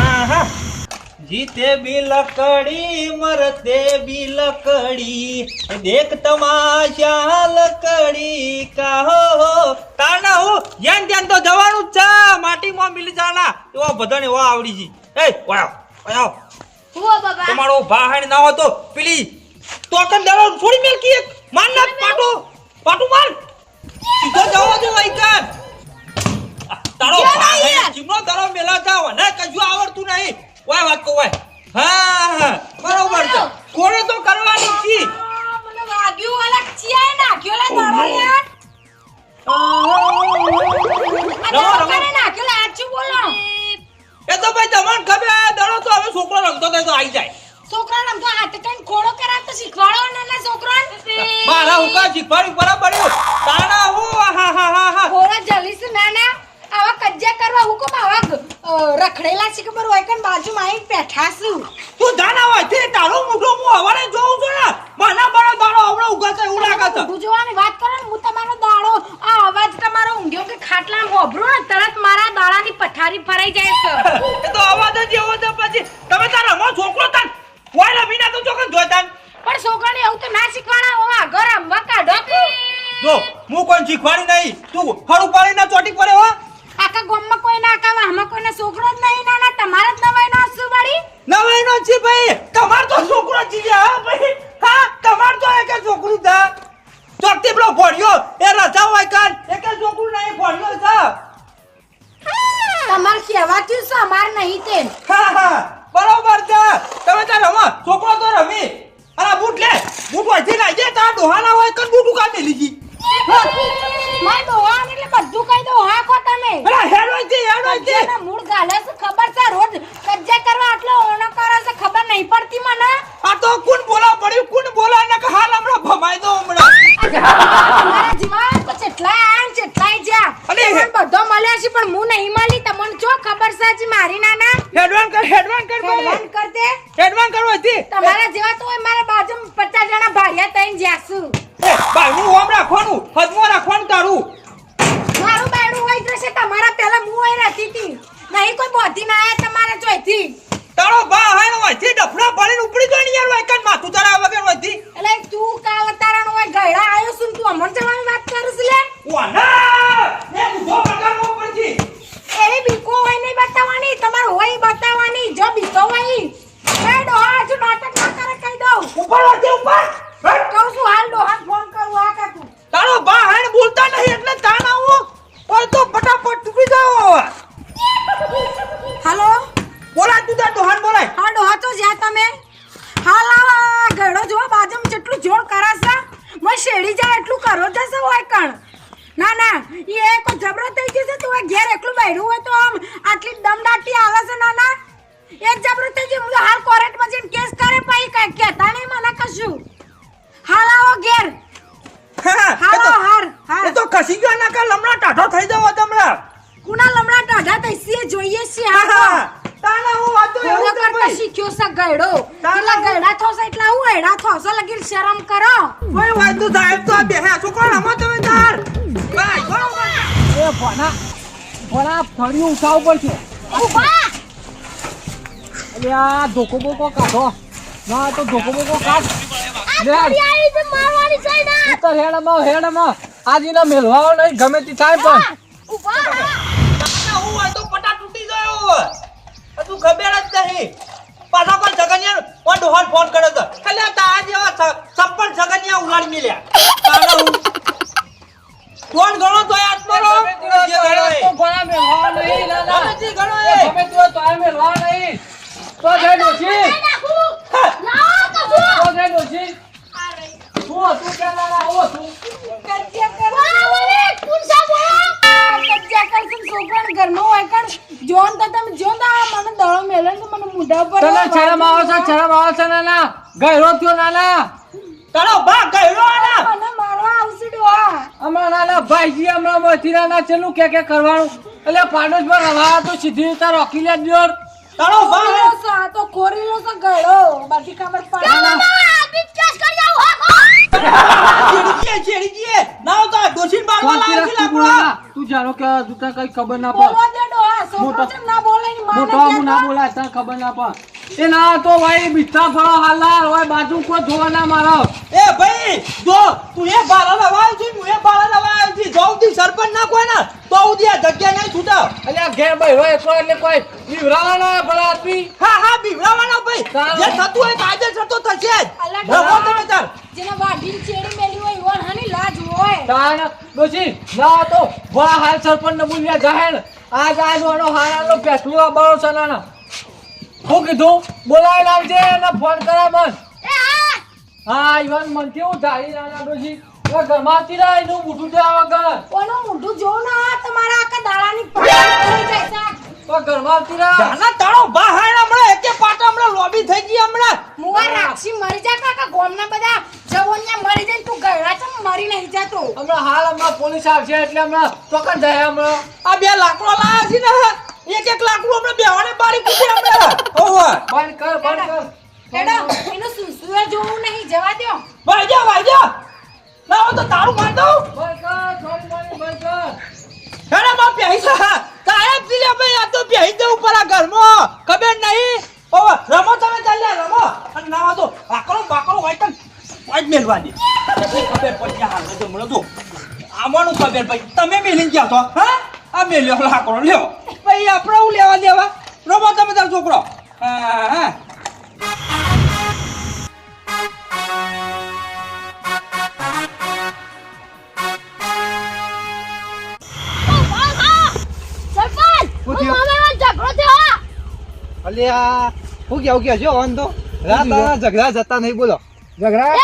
આહા. જીતે બી લકડી મરતે બી લકડી દેખ તમાશા લકડી કાહો તાના હો. જ્યાં ધ્યાન તો જવાનું જ છે. માટીમાં મિલી જાના એવા બધાને એવા આવડી જી એ વાયો વાયો તમારો ભાહણ ના હોય તો પેલી તોકન દરો છોડી મેલ કી માર ના પાટો. પાટો માર. સીધો જવા દે વાઈકન તારો ભાહણ. જીમનો દરો મેલા જાવ. ને કજુ આવડતું નહીં. ઓય વાત કો ઓય. હા હા. બરોબર છે. કોણે તો કરવાની છી મને વાગ્યું અલગ ચિયાએ નાખ્યો લે તારો યાર આ રમો, રમો. દવાખાને નાખ્યો લે આચું બોલો એ તો ભાઈ તમને ખબર દડો તો હવે છોકરો રમતો તો આવી જાય. છોકરા રમતો હાથ કઈ ખોડો કરાવતો શીખવાડો ને ના છોકરા મારા હુકા શીખવાડી બરાબર છે. તાણા હું હા હા હા હા. ખોડા જલીસ ના ના આવા કજ્જા કરવા હુકમ આવા રખડેલા છે ખબર હોય કન બાજુમાં આઈ બેઠા છું. તું જાના હોય તે તારો મોઢો હું હવારે જોઉં છું ને. મને બળો દાડો હવડો ઉગાશે એવું લાગે છે. તું જોવાની વાત કરો ને હું તમારો દાડો આ અવાજ તમારો ઊંઘ્યો કે ખાટલામાં હોભરો ને તરત મારા દાડાની પથારી ફરાઈ જાય છે. તો અવાજ જ એવો તો પછી. તમે તારા રમો છોકરો તન કોઈ રમીના તો ચોકન જોતા પણ છોકરાને એવું તો ના શીખવાના હોવા. ગરમ વકા કાઢો જો હું કોઈ શીખવાડી નહીં. તું ફરું પાડી ના ચોટી પડે હો. આખા ગામમાં કોઈ ના આખા વાહમાં કોઈનો છોકરો જ નહીં. ના ના તમારા જ નવાઈ નો શું વાળી. નવાઈ નો છે ભાઈ. તમાર તો છોકરો જીવે હા ભાઈ. હા તમાર તો એક છોકરું થા ચોકતી પેલો ભણ્યો એ રજા હોય કાન ભણ્યો છે? તમારે કહેવાતું છે અમાર નહીં તે હા હા બરોબર છે. તમે તાર રમો છોકરો તો રમી. અરે બૂટ લે બૂટ વાંચી લાગે તાર ડોહાના હોય કન બૂટ કાઢી લીધી. માર ડોહા એટલે બધું કહી દો હા કો તમે. અરે હેડ વાંચી હેડ વાંચી જેના મૂળ ગાલે છે ખબર છે? રોજ કજ્જા કરવા આટલો ઓણો કરે છે ખબર નહીં પડતી મને? આ તો કોણ બોલા પડ્યું? કોણ બોલા? ને હાલ હમણાં ભમાઈ દો હમણાં. મારા જીવા તો કેટલા આયા કેટલા જ્યા. અને બધો મળ્યા છે પણ હું નહીં મળી. તમને જો ખબર છે જી મારી નાના? હેડવાન કર હેડવાન કર હેડવાન કરતે હેડવાન કરો હતી તમારા જેવા તો મારા બાજુ પચાસ જણા ભાડિયા તઈને જ્યાસુ એ હું ઓમ રાખવાનું હદમો રાખવાનું તારું. મારું બાયડું હોય જશે તમારા પહેલા હું હોય રહેતી હતી. નહીં કોઈ બોધી ના આયા તમારે જોઈથી. તારો બા હાય હોયથી ડફડા પડીને ઉપડી ને યાર હોય કન માથું તારા વગર હોતી એટલે તું કાલ તારાનો હોય ગયડા આવ્યો છું ને તું અમર જવાની વાત કરું છું લે. ઓના! ને ઊભો પગાર નો પડતી એ બીકો હોય નહીં બતાવવાની તમારે હોય બતાવવાની જો બીકો હોય. ઈ. એ ડોહા હજુ નાટક ના કરે કહી દઉં. ઉપર હોતી ઉપર. હેડ. છે ગયડો. એટલા ગયડા હું લગીન શરમ કરો. કોઈ વાતો સાહેબ તો છોકરો રમો તમે તાર ભાઈ બરોબર એ ભણા ભણા ફળિયું ઉઠાવવું પડશે ઊભા. એટલે આ ધોકો બોકો કાઢો. ના તો ધોકો બોકો કાઢ. લે. આવી છે મારવાની છે ના. ઉતર હેડમાં હેડમાં. આજીના મેલવાઓ નહીં ગમે તે થાય પણ. ઊભા. હું વાતો પટા તૂટી ગયો તું ખબર જ નહીં. પાછા પણ સગનિયા ઓ ડોહાન ફોન કર્યો છે એટલે તારા જેવા છપ્પન સગનિયા ઉલાડી મેલ્યા તાણા હું ફોન ગણો તો આત્મરો જે ગણો એ. તો ભણા મેલવાઓ નહીં ના, ના. ગમે તે ગણો એ. ગમે તે હોય તો આ મેલવાઓ નહીં તો જય ડોશી હા. લાવો તો તો જય ડોશી શું હતું કે ના ના આવો છું કજ્જા કર વાહ બોલે કુંસા બોલો કજ્જા કર તું છોકરાને ઘરમાં હોય કણ જોન તો તમે જો તો આ મને દળો મેલે ને તો મને મુઢા પર તને શરમ આવે છે શરમ આવે છે ના ના ગયરો થયો ના ના તારો બા ગયો આના મને મારવા આવશે ડોહા હમણાં નાના ભાઈજી હમણાં મથી નાના છેલ્લું કે કે કરવાનું? એટલે પાડોશ પર રવા તો સીધી રીતે રોકી લે દ્યોર તારો છો, આ તો ખોરીલો છે ગળો. બધી ખબર પડે. છેડી ગયે, છેડી ગયે. ના તો આ ડોશીને બાળવા લાવ્યો છે લાકડો. તું જાણો કે તું કઈ ખબર ના પડે. દે મોટો- ના બોલે ની મોટો ના બોલાય તને ખબર ના પડે. એ ના તો ભાઈ બીઠા ફળો હાલા હોય બાજુ કોઈ જોવાના મારો. એ ભાઈ જો તું એ બાળા લવાયો છે હું એ બાળા લવાયો છે. જો સુધી સરપંચ ના કોઈ ના તો સુધી આ જગ્યા નહીં છૂટાવ. અલ્યા ઘેર ભાઈ હોય તો એટલે કોઈ બીવરાવાના ભલા આપી હા હા બીવડાવવાનો ભાઈ. જે થતું હોય કાયદેસર તો થશે જ. અલા તમે તાર. જેના વાઢી ચેડી મેલી હોય ઈવન હાની લાજ હોય. તાણ દોશી ના તો વા હાલ સરપંચ ને બોલ્યા જાહેર. આજ આજ વાળો હારાનો ફેસલો બળો ચલાના હું કીધું બોલાવી લાવજે અને ફોન કરા મન. હા. ઈવન મન કેવું ધારી નાના ડોશી એ ઘરમાં તીરા એનું મોઢું જવા વગર કોનું મોઢું જોવું ના તમારા આખા દાડાની થઈ જાય. તો ઘરમાં તીરા જાના તાળો બા હમણાં એકે પાટા હમણાં લોબી થઈ ગઈ હમણાં. મુવા રાખશી મરી જા કાકા ગોમના બધા જવોનિયા મરી જાય તું ગયડા છે ને મરી નહીં જાતો હમણાં હાલ હમણાં પોલીસ આવશે એટલે હમણાં ચોકન જાય હમણાં. આ બે લાકડો લાયા છે ને. એક એક લાકડું આપણે બેવાને બારી કૂટી હમણાં ઓહો બંધ કર બંધ કર. હેડો એનો સુસુએ જોવું નહીં જવા દ્યો. ભાઈ જા ભાઈ જા. ના હોય તો તારું માર દઉં. બંધ કર થોડી મારી બંધ કર. હેડે માં પહેરી જા. કાયમથી ભાઈ આ તો પહેરી દે ઉપર આ ઘરમાં. ખબર નહીં? ઓહો રમો તમે ચાલ્યા રમો. અને ના તો આકડો બાકડો હોય તો પાંચ મેલવાની. પછી ખબર પડી હાલ તો મળો તો. આમાનું ખબર ભાઈ તમે મેલી ગયા તો હા? આ મેલ્યો લાકડો લ્યો ભાઈ આપણે હું લેવા દેવા રમો તમે તારો છોકરો હા હા અલ્યા હું કેવું કે જો ઓન તો રાત ઝઘડા જતા નહીં બોલો. ઝઘડા?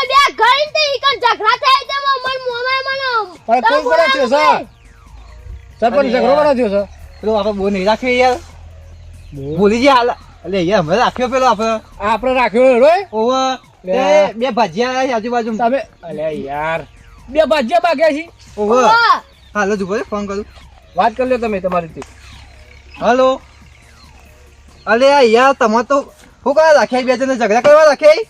પણ કોણ કોણ થયો છે. સરપંચ ઝઘડો કોનો થયો છે? પેલો આપણે બહુ નહીં રાખ્યો યાર. ભૂલી ગયા હાલ. અલે યાર હમણાં રાખ્યો પેલો આપણે. આપણે રાખ્યો ઓવર લે. બે ભજીયા આયા આજુબાજુ તમે અલે યાર. બે ભાજીયા બાગ્યા છે. ઓવર હાલો જુઓ ફોન કરું. વાત કરી લો તમે તમારી રીતે. હાલો. અલે યાર તમે તો શું કયા રાખ્યા બે જણ ઝઘડા કરવા રાખ્યા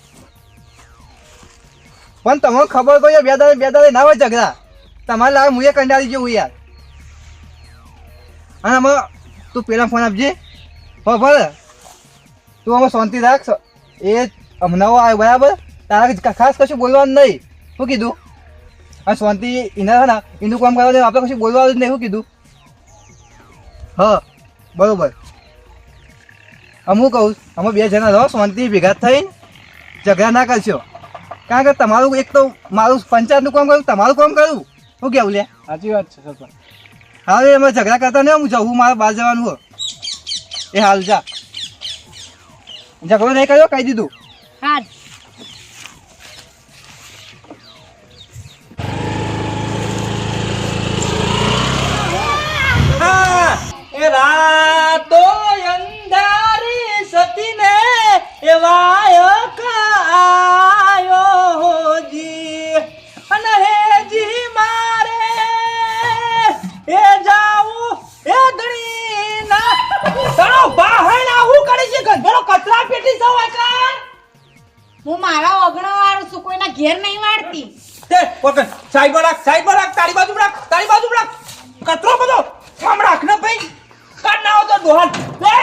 પણ તમને ખબર તો યાર બે દાડે બે દાડે ના હોય ઝઘડા. તમારે લાગે મુએ કંડાળી જેવું યાર. અને આમાં તું પેલા ફોન આપજે. બરાબર તું અમે શાંતિ રાખ. એ હમણાં આવે બરાબર? તારા ખાસ કશું બોલવાનું નહીં. શું કીધું? આ શાંતિ એના ના એનું કામ કરવા આપણે કશું બોલવાનું જ નહીં. શું કીધું? હા, બરોબર. હું કહું, અમે બે જણા રહો, શાંતિ ભેગા થઈને ઝઘડા ના કરશો. કારણ કે તમારું એક તો મારું પંચાયતનું કામ કરું તમારું કામ કરું શું કેવું લે? સાચી વાત છે, સરપંચ. હવે એમાં ઝઘડા કરતા નહીં હું જવું મારે બહાર જવાનું હો એ હાલ જા. ઝઘડો નહીં કર્યો કહી દીધું. હા રાતો અંધારી સતીને એવાય કચરા પેટી સૌ કા? હું મારા ઓગણો વાળું છું કોઈના ઘેર નહીં વાળતી. તે ઓકે સાઈડ રાખ સાઈડ રાખ તારી બાજુ રાખ તારી બાજુ રાખ કચરો બધો આમ રાખ ને ભાઈ. કાઢ ના હોતો દોહાન. લે.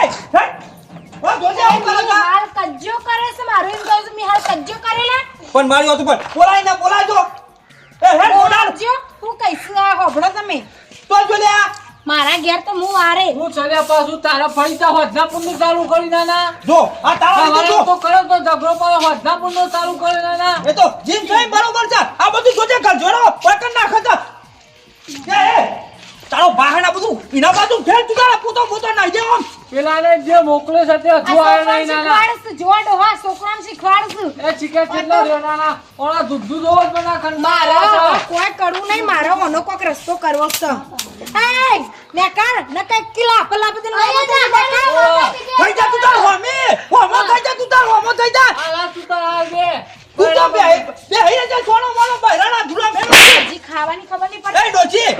ઓ દોજે આવું કરો હાલ કજ્જો કરે છે મારો એમ કહું છું મેં હાલ કજ્જો કરેલા પણ મારી વાત ઉપર બોલાય ના બોલાજો એ હે બોલાજો હું કહીશું આ હોભળો તમે. તો જો લે આ. મારા ઘેર તો હું વારે. હું ચલ્યા પાછું તારા ફરીતા હોજના પુંડું ચાલુ કરી નાના. જો આ તારા તો તો કરો તો ઝઘડો પાડો હોજના પુંડું ચાલુ કરી નાના. એ તો જીમ થઈ બરોબર છે. આ બધું જોજે ગંજોરો પકડ નાખે છે એ એ. તારો બહાના બધું એના બાજુ ઘેર તું તારા પોતો પોતો નાઈ દે આમ. પેલાને જે મોકલે છે તે હજુ છોકરાને નહીં નાના. જોડ ડોહા છોકરાને શીખવાડશું. એ ચિકન કેટલો રહ્યો નાના. ઓલા દૂધ દૂધ હોવો જ બના ખન મારા કોઈ કરવું નહીં મારો ઓનો કોક રસ્તો કરવો છે. એ ને કર ન કઈ કિલા પલા બધું થઈ જા તું તાર હોમે. હોમો થઈ જા તું તાર હોમો થઈ જા. આલા તું તાર બે. તું તો બે બે હઈ જા સોનો મોનો બહેરાના ધુરા મેલો ખાવાની ખબર નહીં એ પડતી ડોચી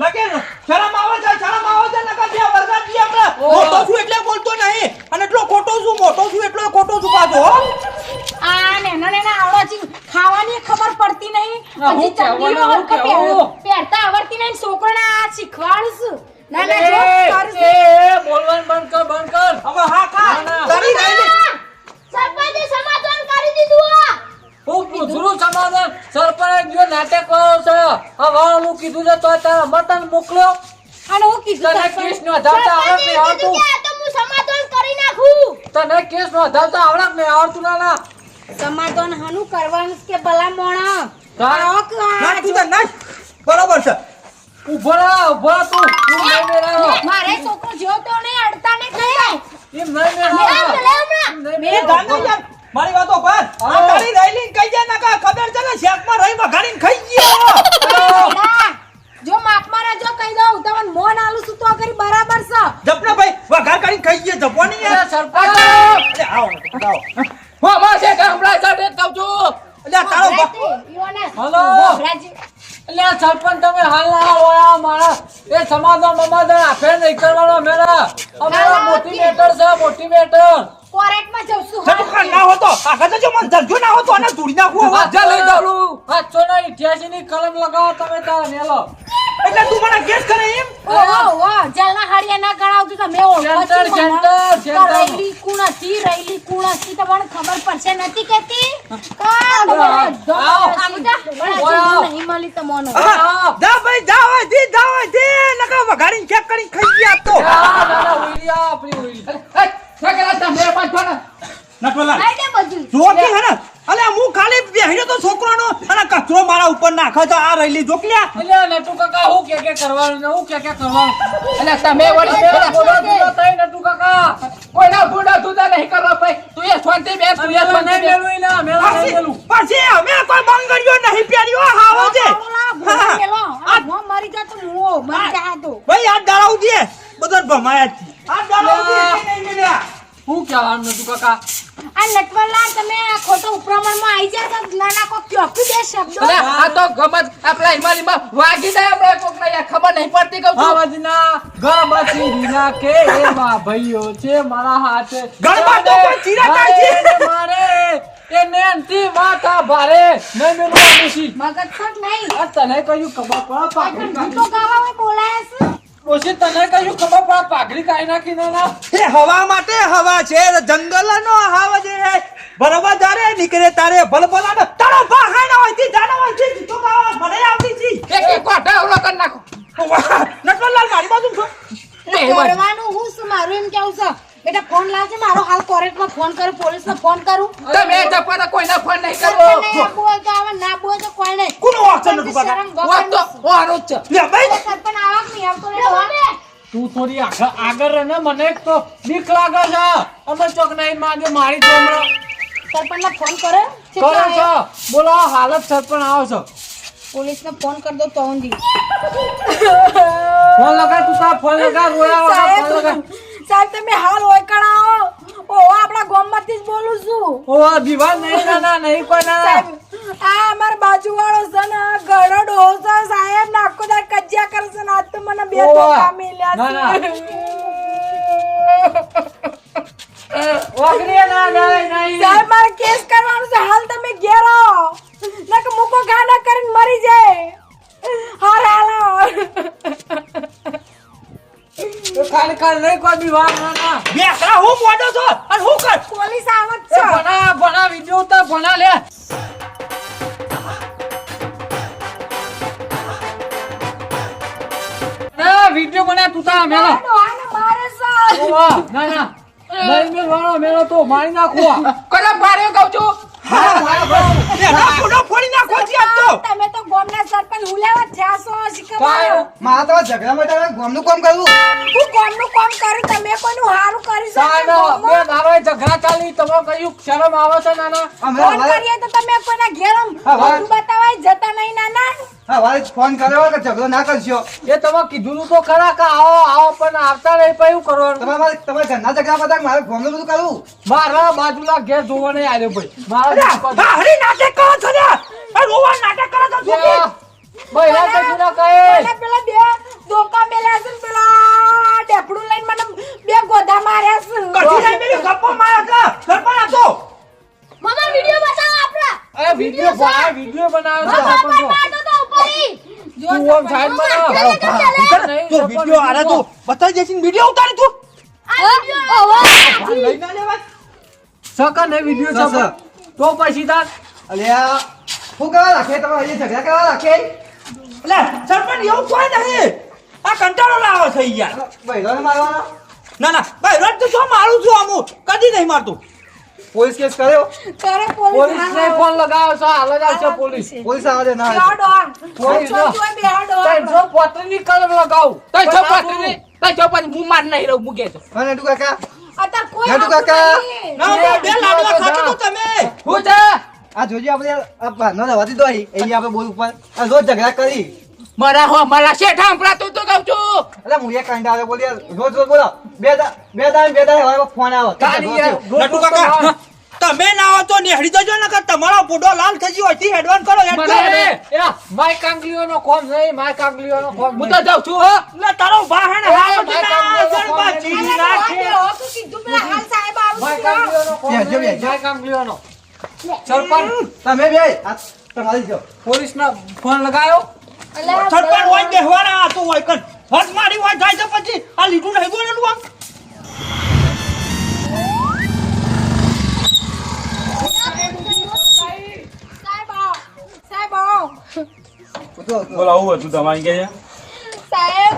એ શરમ આવે છે શરમ આવે છે નકર બે વરસાદ જી આપણે. મોટો છું એટલે બોલતો નહીં અને એટલો ખોટો છું મોટો છું એટલો ખોટો છું પાછો આ નેના નેના આવડો છે. ખાવાની ખબર પડતી નહીં. હજી ચાંદીનો કહેવાનું, હું હરખે પહેર- કહેવાનું. પહેરતા આવડતી નહીં છોકરાને આ શીખવાડશું ના ના જો એ, કરશું. એ, બોલવાનું બંધ કર બંધ કર હવે હા ખા ના, ના. તારી ગાયને- સરપંચે સમાધાન કરી દીધું આ. હું પૂછરું સમાધાન સરપંચ જો નાટક કરો છે આ વાળનું કીધું છે તો તારા મટન મોકલ્યો? અને હું કીધું તને કેસ નો ધાવતા આવડત નહીં આવડતું. તને કેસ નો ધાવતા આવડત નહીં આવડતું ના ના. સમાધાન હાનું કરવાનું કે ભલા મોણા? તાર- આવો કે આ નાખ તું તો ના બરોબર છે. ઊભો રહો ઊભો તું. તું નહીં મેરા મારે છોકરો જો તો નહીં અડતા ને એમ નહીં મેળાવો એમ નહીં એ ગાને મેળાવો. યાર મારી વાતો પર. આ હા. તારી રાયલી કઈ જાય ના કા ખબર છે ને શેકમાં રહી વઘારીને ખાઈ ગયો. ના, જો માપમાં રહેજો કહી દઉં તમને મોન આલું છું તો કરી બરાબર છે. જપના ભાઈ વઘાર કરીને ખાઈ ગયો જપવાની યાર સરપંચ. આવો આવો હો માં છે ગામડા સાથે કહું છું. અલે તારો હેલો. એટલે સરપંચ તમે હાલ ના હાલ હોય માણસ. એ સમાધાન મમાધાન આફેર નહીં કરવાનો મેળા. અમારા મોટી મેટર છે મોટી મેટર કોરેટમાં જઉં છું સટુ ખાન ના હોતો. આગળ જો મન ધરજો ના હોતો આને તોડી નાખું હવે. આજા લઈ જાઉં સાતસો ના અઠ્યાસી ની કલમ લગાવો તમે તારા મેલો. એટલે તું મને કેસ કરે એમ? ઓહો, ઓહો, જેલના હાડિયા ના ગણાવતું તમે ઓળખો સેન્ટર, સેન્ટર, સેન્ટર. રૈલી કુણ હતી, રૈલી કુણ હતી તમને ખબર પડશે નથી કેતી નહીં મળી તમને. જા ભાઈ જા હવે ધી જા હવે ધી નકા વઘારીને ચેક કરીને ખાઈ ગયા તો આ દાદા ઉઈલી આ આપણી ઉઈલી. એ, શું કરે? ને? નટવરલાલ ખાઈ દે બધું. જો કે હે ને? અલે હું ખાલી બેહ્યો તો છોકરાનો અને કચરો મારા ઉપર નાખે તો આ રૈલી જોકલ્યા એટલે નટુ કાકા હું કે કે કરવાનું હું કે કે કરવાનું? એટલે તમે વળી બોલો બોલો તઈ નટુ કાકા. કોઈના બુડા જુદા નહીં કરવા ભાઈ તું એ શાંતિ બેસ તું એ શાંતિ નહીં મેલું ના, મેલો નહીં મેલું. પછી અમે કોઈ બંગડીઓ નહીં પહેર્યો હાવો છે. આ ભો મરી જા તો મુઓ, મરી જા તો. ભાઈ આ દાડાઉ દે બધા ભમાયા આ દે નહીં હું કહેવાનું નટુ કાકા? આ નટવરલાલ તમે આ ખોટો ઉપરામણમાં આવી જાય તો નાના કોક ચોખ્ખું દે શબ્દો? અરે આ તો ગમત આપણા હિમાલીમાં વાગી જાય આપણે કોકને યાર ખબર નહીં પડતી કહું છું. આવાજના ગણપતિ વિના કે એવા ભાઈઓ છે મારા હાથે. ગણપત તો કોઈ ચીરા કાઢી. મારે ને મારે એ નેનથી માથા ભારે. નહીં મેલું મગજ નહીં. આ તને કહ્યું ખબર પડે આ તો ગાવા બોલાય છે? ડોશી, તને કયું ખબર પડે પાઘડી કાઢી નાખી ના એ હવા માટે હવા છે જંગલનો હાવ છે. બરોબર જારે નીકળે તારે ભલભલા તારો ભા ના હોયથી જાના હોયથી તો ગાવા મને આવતી છી એક એક કોઠા ઓલો કર નાખો. નટવરલાલ મારી બાજુ છો એ વાત. હું શું મારું એમ કેવું છે? બેટા ફોન લાવજે મારો હાલ કોરેટમાં ફોન કરું પોલીસને ફોન કરું. તમે જપાતા કોઈને ફોન નહીં કરો આપવું તો આવે ના બોલ તો કોઈ નહીં કોનો વાચન છે બગા વાત તો ઓરો છે. લે ભાઈ. સરપંચ આવાક નહીં આવ તો લે તું થોડી આગળ આગળ ને મને તો બીક લાગે છે. અમે ચોક નહીં માંગે મારી તો હમણાં. સરપંચને ફોન કરે? કરો છો? બોલો હાલત સરપંચ આવો છો. પોલીસને ફોન કરી દો તો ફોન લગા તું તાર ફોન લગા રોયા ફોન લગા સાહેબ તમે હાલ કણાવો ઓ આપણા ગામમાંથી જ બોલું છું. ઓ દીવાલ નહીં ના ના નહીં કોઈ ના. ના આ અમાર બાજુવાળો છે ને ગળો ડોસો સાહેબ નાખો આખો કજ્યા કરે છે ને આજ તો મને બે. ધોકા મેલ્યા ના, ના. છે. ઓગરી ના નહીં નહીં. સાહેબ મારે કેસ કરવાનું છે. હાલ તમે ઘેર આવો. કે મુકો ગાના કરીને મરી જાય. હાર હાલો. ખાલી ખાલી નહીં કોઈ દીવાલ ના ના. બેસરા હું મોડો છો? અને હું કર? પોલીસ આવત છે. ભણા ભણા વિડિયો ઉતાર ભણા લે. ના વિડિયો બના તું તા મેલો મારે ઓવા ના ના. નહીં મેલવાનો મેલો તો મારી નાખવા કોને માર્યો કહું છું. તમે તો ગોમના સરપંચ હુલાવા થયા છો શીખવા મારા તો ઝઘડા માટે ગામનું કામ કરવું હું ગોમનું કામ કરું તમે કોઈનું હારું કરી શકો બે મારો ઝઘડા ચાલી તમે કહ્યું શરમ આવે છે નાના? ફોન કરીએ તો તમે બતાવાય જતા નહીં નાના. હવારે ફોન કર્યો કે ઝઘડો ના કરશો? એ તમે કીધું તું તો ખરા કે આવો આવો પણ આવતા નહીં પછી શું કરવાનું. તમારે તમારે ઘરના ઝઘડા બધા મારે ગામનું બધું કરવું? મારા બાજુના ઘેર જોવા નહીં આવ્યો ભાઈ. મારા અરે નાટક કરો છો ને? રોવા નાટક કરો છો છોકરી. બૈરા તો જુના કહે પેલા બે ધોકા મેલ્યા છે પેલા ડેપડું લઈને મને બે ગોધા માર્યા છે. કઠી લઈ મેલી ગપ્પો મારા કા સરપંચ આપો મમ્મા વિડિયો બતાવો આપણા. અરે વિડિયો બના વિડિયો બનાવ્યો તો ના. કે ચાલે નહીં, તો સરપંચ વિડિયો આરે તો બતાઈ દેસી વિડિયો ઉતારી તું. આ વિડિયો હવે લઈ ના લેવા સકા નહીં વિડિયો છે તો પછી તાર અલ્યા શું કહેવા રાખે? તમે હજી ઝઘડા કરવા રાખે? લે સરપંચ એવું કોઈ નહીં. આ કંટાળો લાવો છે યાર ભાઈ મારવાના? ના ના ભાઈ રદ તો શું મારું છું આમ કદી નહીં મારતું. પોલીસ કેસ કર્યો? કરે પોલીસ. પોલીસ ને ફોન લગાવ્યો છો હાલ જ આવશે પોલીસ. પોલીસ આવે છે ના ડોન પોલીસ જોઈ બેહો ડોન ત્રણસો પોત્રીસની કલમ લગાવ. તઈ જો પોતરી ની તઈ જો પાટરી હું માર નહીં રહું મૂકે છો. અને ડુ કાકા. અત્યારે કોઈ ડુ કાકા. ના બે બે લાડવા ખાતો તો તમે. હું છે? આ જોજો આપણે આ બહારનો રવા દીધો અહીં અહીં આપણે બોલ ઉપર આ રોજ ઝઘડા કરી. મારા હો મારા શેઠ તું તો કહું છું. એટલે હું એક કાંડા આવે બોલી રોજ રોજ બોલો. બે દા બે દા બે દા હવે ફોન આવો. તારી નટુ કાકા તમે ના આવો તો નેહડી જજો ને તમારો પોડો લાલ થઈ ગયો હોય હેડવાન કરો એ, માય કાંગલીઓનો કોમ નહીં માય કાંગલીઓનો કોમ હું તો જાઉં છું હો. લે તારો વાહન હા ના જણબા કરો, નાખે બેહો, તું કીધું પેલા હાલ સાહેબ આવું માય કાંગલીઓ નો કોમ. સરપંચ. તમે બે આ તમારી જો. પોલીસનો ફોન લગાયો. સરપંચ હોય બેહવાના આ તો હોય કન હસ મારી હોય થાય તો પછી આ લીધું નહીં ગયો આમ. બોલો આવું હતું તમારી કે સાહેબ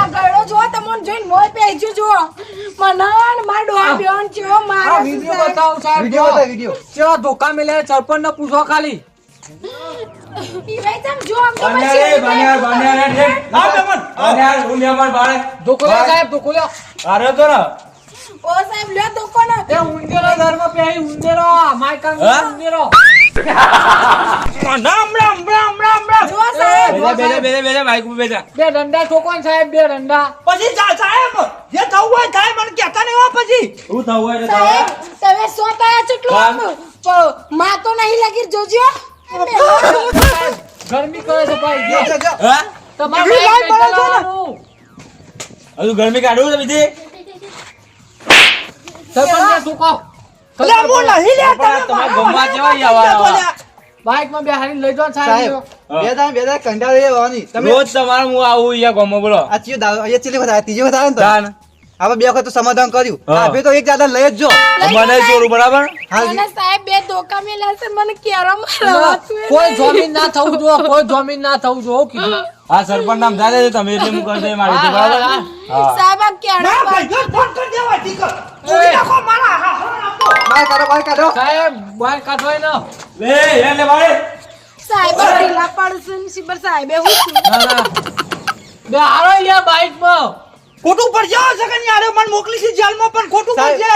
આ ગળો જો તમને જોઈને મોય પેજ્યું જો મને ને મારા ડોહા બેન આ મારે વિડિયો સાહેબ. બતાવો સાહેબ વીડિયો બતાવ વીડિયો. ચેવા ધોકા મેલે સરપંચ ને પૂછો ખાલી. તમે બે ડંડા ઠોકો સાહેબ બે દંડા પછી સાહેબ જે થવું હોય થાય મને કહેતા નહીં હો પછી. સાહેબ તમે સો કયા ચેટલું માં તો નહીં લગી જોજો. ગરમી કરે છે ભાઈ. તમારે? હજુ ગરમી કાઢવું છે બીજી? હું નહીં લે તમે તમારા બેહાડીને લઈ જાઓ સાહેબ. બે દા બે દા કંટાળી તમે રોજ તમારે હું આવું અહીંયા ગામમાં બોલો. આ દારૂ અહીંયા ચીલી ત્રીજી વખત ને આપણે બે વખત તો સમાધાન કર્યું. હા. તો એક દાદા લઈ જ જો. મને જોરું બરાબર? મને સાહેબ બે ધોકા મેલ્યા છે મને કેરો કોઈ જમીન ના થવું જો કોઈ જમીન ના થવું જો કીધું. આ સરપંચ નામ થાય છે તમે એટલે હું કરી દે મારી રીતે, બરાબર? સાહેબ આ કેરો ના ભાઈ જો ફોન કરી દેવા ટીકર. ઓય નાખો મારા હા હા આપો. બહાર કાઢો બાય કાઢો. સાહેબ બાય કાઢો ના લે એને મારે સાહેબ ઢીલા પડશે ને શિબર સાહેબે હું છું? ના ના. બે હારો લ્યા બાઇકમાં ખોટું પર જાવ છે કે યાર મને મોકલી છે જેલમાં પણ ખોટું પર છે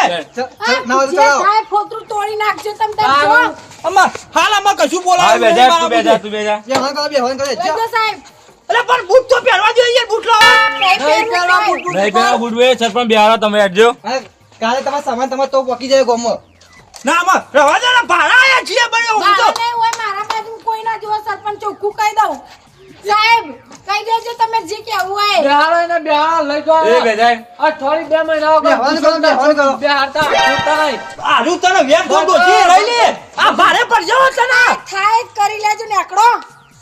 ના હોય તો સાહેબ ફોતરું તોડી નાખજો તમે જો. અમાર હાલ અમાર કશું બોલાવ બે જા તું બે જા તું બે જા બે હવન કરો બે હવન કરો સાહેબ. અરે પણ બૂટ તો પહેરવા જોઈએ યાર બૂટ લાવો. નહીં પહેરવા બૂટ નહીં પેલા બુડવે સરપંચ બિહારો તમે હેડજો કાલે તમાર સામાન તમારે તો પકી જાય ગોમો. ના આમાં રવા દે ને ભાડા આયા છીએ બને હું તો. નહીં હોય મારા બાજુ કોઈ ના જો સરપંચ ચોખ્ખું કહી દઉં. સાહેબ કહી દેજો તમે જે કેવું હોય. બે ને બિહાર લઈ જાઓ. એ બે જાય થોડી બે મહિના બે હવન કરો બે હવન કરો બે હારતા હારતા નહીં. આરું તને વેમ તો ડોસી રહી લે. આ ભારે પર જાઓ તને. થાય કરી લેજો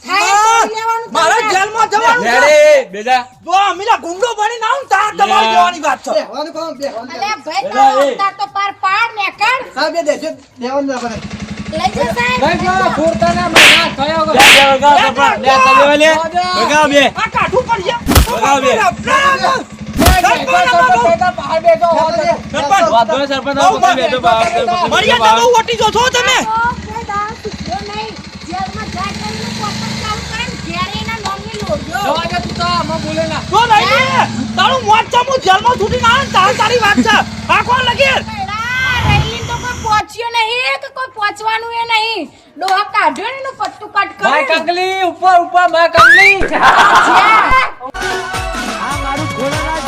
કરી લેવાનું મારે જેલમાં જવાનું છે. લે તો જો ગુંડો બની ના હું તાર તમારી જવાની વાત છે. બે કોણ કરો બે હવન અલે ભાઈ તો પાર પાડ ને દેજો ના કરે લઈ જા સાહેબ લઈ જાઓ છોડતા ના મહિના થયો બે બે વગાવ સરપંચ તારું મોત છે હું જેલમાં છૂટી ના તારી તારી વાત છે આખો કોણ પહોંચ્યો નહીં કે કોઈ પહોંચવાનું એ નહીં. ડોહા કાઢ્યો ને એનું પત્તું કટ કર્યું ભાઈ કંગલી ઉપર ઉપર ભાઈ કંગલી. આ મારું ખોલા